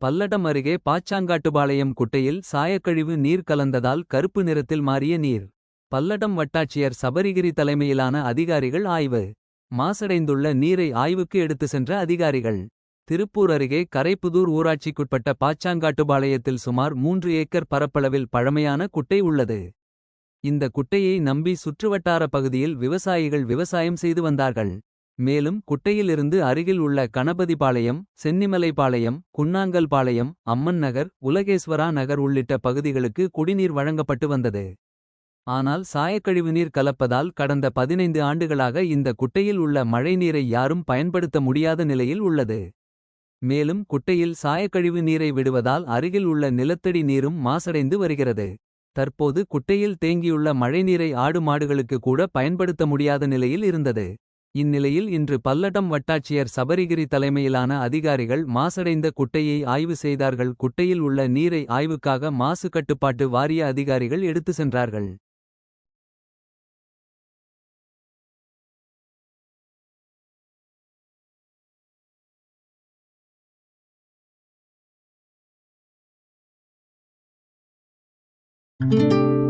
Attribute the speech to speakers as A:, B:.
A: பல்லடம் அருகே பாச்சாங்காட்டுபாளையம் குட்டையில் சாயக்கழிவு நீர் கலந்ததால் கருப்பு நிறத்தில் மாறிய நீர். பல்லடம் வட்டாட்சியர் சபரிகிரி தலைமையிலான அதிகாரிகள் ஆய்வு. மாசடைந்துள்ள நீரை ஆய்வுக்கு எடுத்து சென்ற அதிகாரிகள். திருப்பூர் அருகே கரைப்புதூர் ஊராட்சிக்குட்பட்ட பாச்சாங்காட்டுபாளையத்தில் சுமார் மூன்று ஏக்கர் பரப்பளவில் பழமையான குட்டை உள்ளது. இந்த குட்டையை நம்பி சுற்றுவட்டார பகுதியில் விவசாயிகள் விவசாயம் செய்து வந்தார்கள். மேலும் குட்டையிலிருந்து அருகில் உள்ள கணபதிபாளையம் சென்னிமலைபாளையம் குன்னாங்கல்பாளையம் அம்மன் நகர் உலகேஸ்வரா நகர் உள்ளிட்ட பகுதிகளுக்கு குடிநீர் வழங்கப்பட்டு வந்தது. ஆனால் சாயக்கழிவு நீர் கலப்பதால் கடந்த 15 ஆண்டுகளாக இந்த குட்டையில் உள்ள மழைநீரை யாரும் பயன்படுத்த முடியாத நிலையில் உள்ளது. மேலும் குட்டையில் சாயக்கழிவு நீரை விடுவதால் அருகில் உள்ள நிலத்தடி நீரும் மாசடைந்து வருகிறது. தற்போது குட்டையில் தேங்கியுள்ள மழைநீரை ஆடு மாடுகளுக்கு கூட பயன்படுத்த முடியாத நிலையில் இருந்தது. இந்நிலையில் இன்று பல்லடம் வட்டாட்சியர் சபரிகிரி தலைமையிலான அதிகாரிகள் மாசடைந்த குட்டையை ஆய்வு செய்தார்கள். குட்டையில் உள்ள நீரை ஆய்வுக்காக மாசு கட்டுப்பாட்டு வாரிய அதிகாரிகள் எடுத்து சென்றார்கள்.
B: Música